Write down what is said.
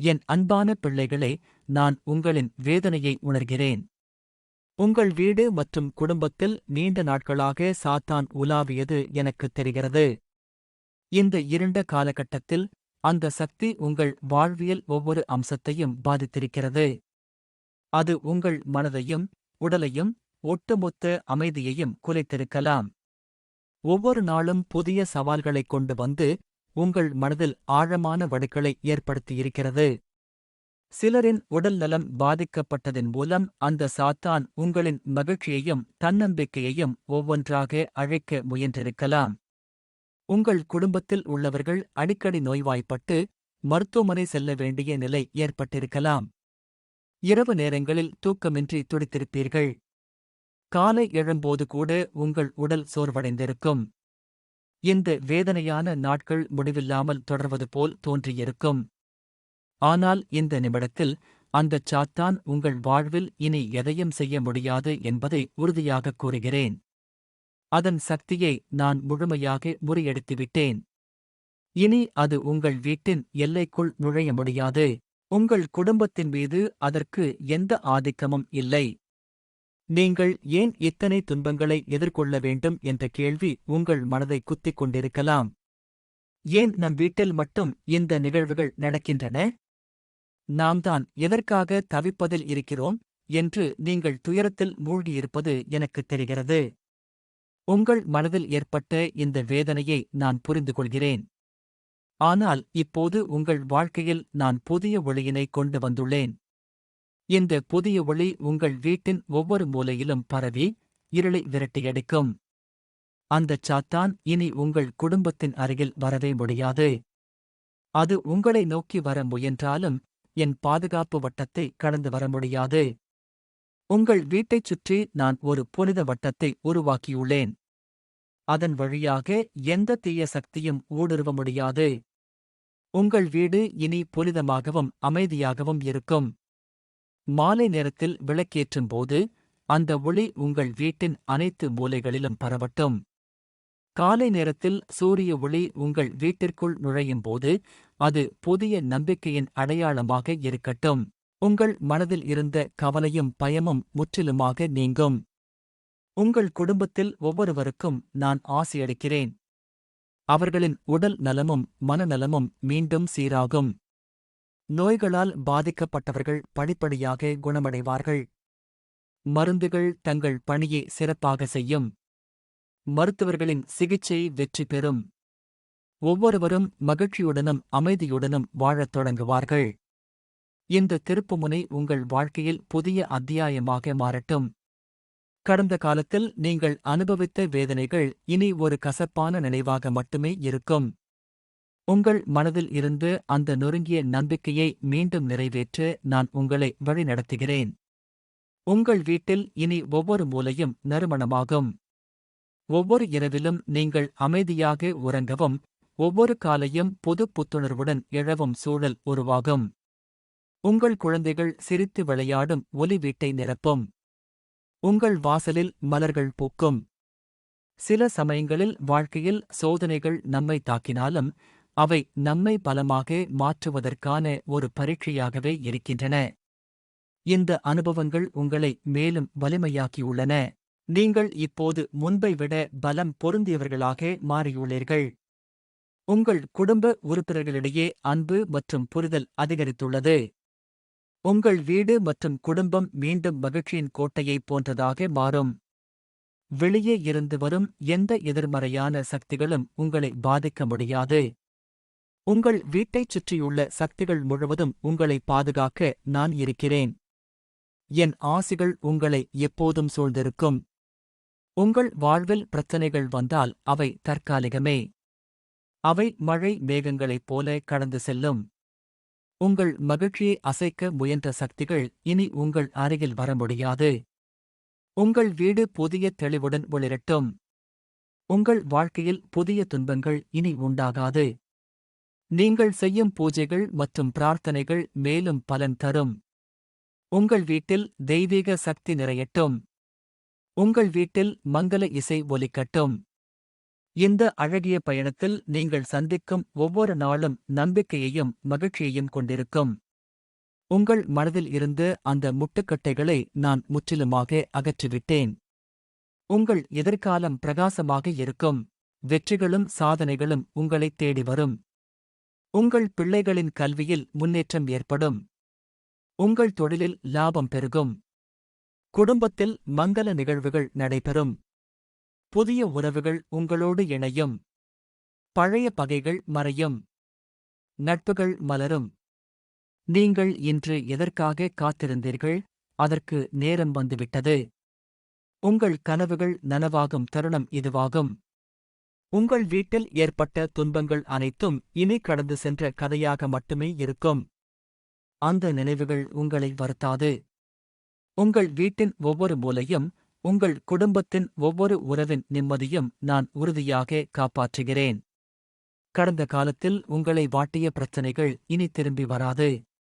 என் அன்பான பிள்ளைகளே நான் உங்களின் வேதனையை உணர்கிறேன். உங்கள் வீடு மற்றும் குடும்பத்தில் நீண்ட நாட்களாக சாத்தான் உலாவியது எனக்குத் தெரிகிறது. இந்த இருண்ட காலகட்டத்தில் அந்த சக்தி உங்கள் வாழ்வியல் ஒவ்வொரு அம்சத்தையும் பாதித்திருக்கிறது. அது உங்கள் மனதையும் உடலையும் ஒட்டுமொத்த அமைதியையும் குலைத்திருக்கலாம். ஒவ்வொரு நாளும் புதிய சவால்களைக் கொண்டு வந்து உங்கள் மனதில் ஆழமான வடுக்களை ஏற்படுத்தியிருக்கிறது. சிலரின் உடல் நலம் பாதிக்கப்பட்டதன் மூலம் அந்த சாத்தான் உங்களின் மகிழ்ச்சியையும் தன்னம்பிக்கையையும் ஒவ்வொன்றாக அழைக்க முயன்றிருக்கலாம். உங்கள் குடும்பத்தில் உள்ளவர்கள் அடிக்கடி நோய்வாய்ப்பட்டு மருத்துவமனை செல்ல வேண்டிய நிலை ஏற்பட்டிருக்கலாம். இரவு நேரங்களில் தூக்கமின்றி துடித்திருப்பீர்கள். காலை எழும்போது கூட உங்கள் உடல் சோர்வடைந்திருக்கும். இந்த வேதனையான நாட்கள் முடிவில்லாமல் தொடர்வது போல் தோன்றியிருக்கும். ஆனால் இந்த நிமிடத்தில் அந்தச் சாத்தான் உங்கள் வாழ்வில் இனி எதையும் செய்ய முடியாது என்பதை உறுதியாகக் கூறுகிறேன். அதன் சக்தியை நான் முழுமையாக முறியடித்துவிட்டேன். இனி அது உங்கள் வீட்டின் எல்லைக்குள் நுழைய முடியாது. உங்கள் குடும்பத்தின் மீது அதற்கு எந்த ஆதிக்கமும் இல்லை. நீங்கள் ஏன் இத்தனை துன்பங்களை எதிர்கொள்ள வேண்டும் என்ற கேள்வி உங்கள் மனதை குத்திக் கொண்டிருக்கலாம். ஏன் நம் வீட்டில் மட்டும் இந்த நிகழ்வுகள் நடக்கின்றன? நாம் தான் எதற்காக தவிப்பதில் இருக்கிறோம் என்று நீங்கள் துயரத்தில் மூழ்கியிருப்பது எனக்குத் தெரிகிறது. உங்கள் மனதில் ஏற்பட்ட இந்த வேதனையை நான் புரிந்து கொள்கிறேன். ஆனால் இப்போது உங்கள் வாழ்க்கையில் நான் புதிய ஒளியினை கொண்டு வந்துள்ளேன். இந்த புதிய ஒளி உங்கள் வீட்டின் ஒவ்வொரு மூலையிலும் பரவி இருளை விரட்டியடிக்கும். அந்தச் சாத்தான் இனி உங்கள் குடும்பத்தின் அருகில் வரவே முடியாது. அது உங்களை நோக்கி வர முயன்றாலும் என் பாதுகாப்பு வட்டத்தை கடந்து வர முடியாது. உங்கள் வீட்டைச் சுற்றி நான் ஒரு புனித வட்டத்தை உருவாக்கியுள்ளேன். அதன் வழியாக எந்த தீய சக்தியும் ஊடுருவ முடியாது. உங்கள் வீடு இனி புனிதமாகவும் அமைதியாகவும் இருக்கும். மாலை நேரத்தில் விளக்கேற்றும் போது அந்த ஒளி உங்கள் வீட்டின் அனைத்து மூலைகளிலும் பரவட்டும். காலை நேரத்தில் சூரிய ஒளி உங்கள் வீட்டிற்குள் நுழையும் போது அது புதிய நம்பிக்கையின் அடையாளமாக இருக்கட்டும். உங்கள் மனதில் இருந்த கவலையும் பயமும் முற்றிலுமாக நீங்கும். உங்கள் குடும்பத்தில் ஒவ்வொருவருக்கும் நான் ஆசையளிக்கிறேன் அவர்களின் உடல் நலமும் மனநலமும் மீண்டும் சீராகும். நோய்களால் பாதிக்கப்பட்டவர்கள் படிப்படியாக குணமடைவார்கள். மருந்துகள் தங்கள் பணியை சிறப்பாக செய்யும். மருத்துவர்களின் சிகிச்சை வெற்றி பெறும். ஒவ்வொருவரும் மகிழ்ச்சியுடனும் அமைதியுடனும் வாழத் தொடங்குவார்கள். இந்த திருப்புமுனை உங்கள் வாழ்க்கையில் புதிய அத்தியாயமாக மாறட்டும். கடந்த காலத்தில் நீங்கள் அனுபவித்த வேதனைகள் இனி ஒரு கசப்பான நினைவாக மட்டுமே இருக்கும். உங்கள் மனதில் இருந்து அந்த நொறுங்கிய நம்பிக்கையை மீண்டும் நிறைவேற்ற நான் உங்களை வழிநடத்துகிறேன். உங்கள் வீட்டில் இனி ஒவ்வொரு மூலையும் நறுமணமாகும். ஒவ்வொரு இரவிலும் நீங்கள் அமைதியாக உறங்கவும் ஒவ்வொரு காலையும் புது புத்துணர்வுடன் எழவும் சூழல் உருவாகும். உங்கள் குழந்தைகள் சிரித்து விளையாடும் ஒலி வீட்டை நிரப்பும். உங்கள் வாசலில் மலர்கள் பூக்கும். சில சமயங்களில் வாழ்க்கையில் சோதனைகள் நம்மை தாக்கினாலும் அவை நம்மை பலமாக மாற்றுவதற்கான ஒரு பரீட்சையாகவே இருக்கின்றன. இந்த அனுபவங்கள் உங்களை மேலும் வலிமையாக்கியுள்ளன. நீங்கள் இப்போது முன்பை விட பலம் பொருந்தியவர்களாக மாறியுள்ளீர்கள். உங்கள் குடும்ப உறுப்பினர்களிடையே அன்பு மற்றும் புரிதல் அதிகரித்துள்ளது. உங்கள் வீடு மற்றும் குடும்பம் மீண்டும் மகிழ்ச்சியின் கோட்டையைப் போன்றதாக மாறும். வெளியே இருந்து வரும் எந்த எதிர்மறையான சக்திகளும் உங்களை பாதிக்க முடியாது. உங்கள் வீட்டைச் சுற்றியுள்ள சக்திகள் முழுவதும் உங்களை பாதுகாக்க நான் இருக்கிறேன். என் ஆசிகள் உங்களை எப்போதும் சூழ்ந்திருக்கும். உங்கள் வாழ்வில் பிரச்சனைகள் வந்தால் அவை தற்காலிகமே. அவை மழை மேகங்களைப் போல கடந்து செல்லும். உங்கள் மகிழ்ச்சியை அசைக்க முயன்ற சக்திகள் இனி உங்கள் அருகில் வர முடியாது. உங்கள் வீடு புதிய தெளிவுடன் ஒளிரட்டும். உங்கள் வாழ்க்கையில் புதிய துன்பங்கள் இனி உண்டாகாது. நீங்கள் செய்யும் பூஜைகள் மற்றும் பிரார்த்தனைகள் மேலும் பலன் தரும். உங்கள் வீட்டில் தெய்வீக சக்தி நிறையட்டும். உங்கள் வீட்டில் மங்கள இசை ஒலிக்கட்டும். இந்த அழகிய பயணத்தில் நீங்கள் சந்திக்கும் ஒவ்வொரு நாளும் நம்பிக்கையையும் மகிழ்ச்சியையும் கொண்டிருக்கும். உங்கள் மனதில் இருந்து அந்த முட்டுக்கட்டைகளை நான் முற்றிலுமாக அகற்றிவிட்டேன். உங்கள் எதிர்காலம் பிரகாசமாக இருக்கும். வெற்றிகளும் சாதனைகளும் உங்களைத் தேடி வரும். உங்கள் பிள்ளைகளின் கல்வியில் முன்னேற்றம் ஏற்படும். உங்கள் தொழிலில் லாபம் பெருகும். குடும்பத்தில் மங்கல நிகழ்வுகள் நடைபெறும். புதிய உறவுகள் உங்களோடு இணையும். பழைய பகைகள் மறையும். நட்புகள் மலரும். நீங்கள் இன்று எதற்காக காத்திருந்தீர்கள்? அதற்கு நேரம் வந்துவிட்டது. உங்கள் கனவுகள் நனவாகும் தருணம் இதுவாகும். உங்கள் வீட்டில் ஏற்பட்ட துன்பங்கள் அனைத்தும் இனி கடந்து சென்ற கதையாக மட்டுமே இருக்கும். அந்த நினைவுகள் உங்களை வருத்தாது. உங்கள் வீட்டின் ஒவ்வொரு மூலையும் உங்கள் குடும்பத்தின் ஒவ்வொரு உறவின் நிம்மதியும் நான் உறுதியாக காப்பாற்றுகிறேன். கடந்த காலத்தில் உங்களை வாட்டிய பிரச்சனைகள் இனி திரும்பி வராது.